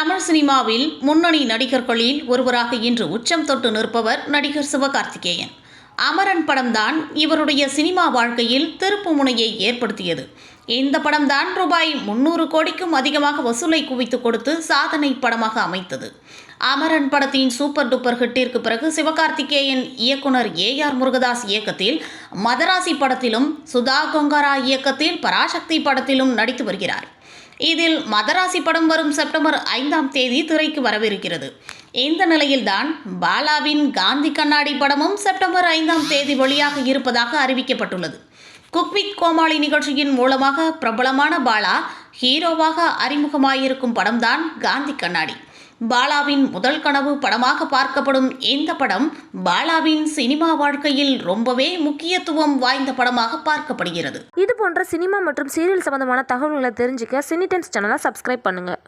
தமிழ் சினிமாவில் முன்னணி நடிகர்களில் ஒருவராக இன்று உச்சம் தொட்டு நிற்பவர் நடிகர் சிவகார்த்திகேயன். அமரன் படம்தான் இவருடைய சினிமா வாழ்க்கையில் திருப்பு முனையை ஏற்படுத்தியது. இந்த படம்தான் ரூபாய் முன்னூறு கோடிக்கும் அதிகமாக வசூலை குவித்து கொடுத்து சாதனை படமாக அமைத்தது. அமரன் படத்தின் சூப்பர் டூப்பர் ஹிட்டிற்கு பிறகு சிவகார்த்திகேயன் இயக்குனர் ஏ ஆர் முருகதாஸ் இயக்கத்தில் மதராசி படத்திலும் சுதா கொங்காரா இயக்கத்தில் பராசக்தி படத்திலும் நடித்து வருகிறார். இதில் மதராசி படம் வரும் செப்டம்பர் ஐந்தாம் தேதி திரைக்கு வரவிருக்கிறது. இந்த நிலையில்தான் பாலாவின் காந்தி கண்ணாடி படமும் செப்டம்பர் ஐந்தாம் தேதி வெளியாக இருப்பதாக அறிவிக்கப்பட்டுள்ளது. குக்வித் கோமாளி நிகழ்ச்சியின் மூலமாக பிரபலமான பாலா ஹீரோவாக அறிமுகமாயிருக்கும் படம்தான் காந்தி கண்ணாடி. பாலாவின் முதல் கனவு படமாக பார்க்கப்படும் இந்த படம் பாலாவின் சினிமா வாழ்க்கையில் ரொம்பவே முக்கியத்துவம் வாய்ந்த படமாக பார்க்கப்படுகிறது. இது போன்ற சினிமா மற்றும் சீரியல் சம்பந்தமான தகவல்களை தெரிஞ்சுக்க சினி டைம்ஸ் சேனலை சப்ஸ்கிரைப் பண்ணுங்கள்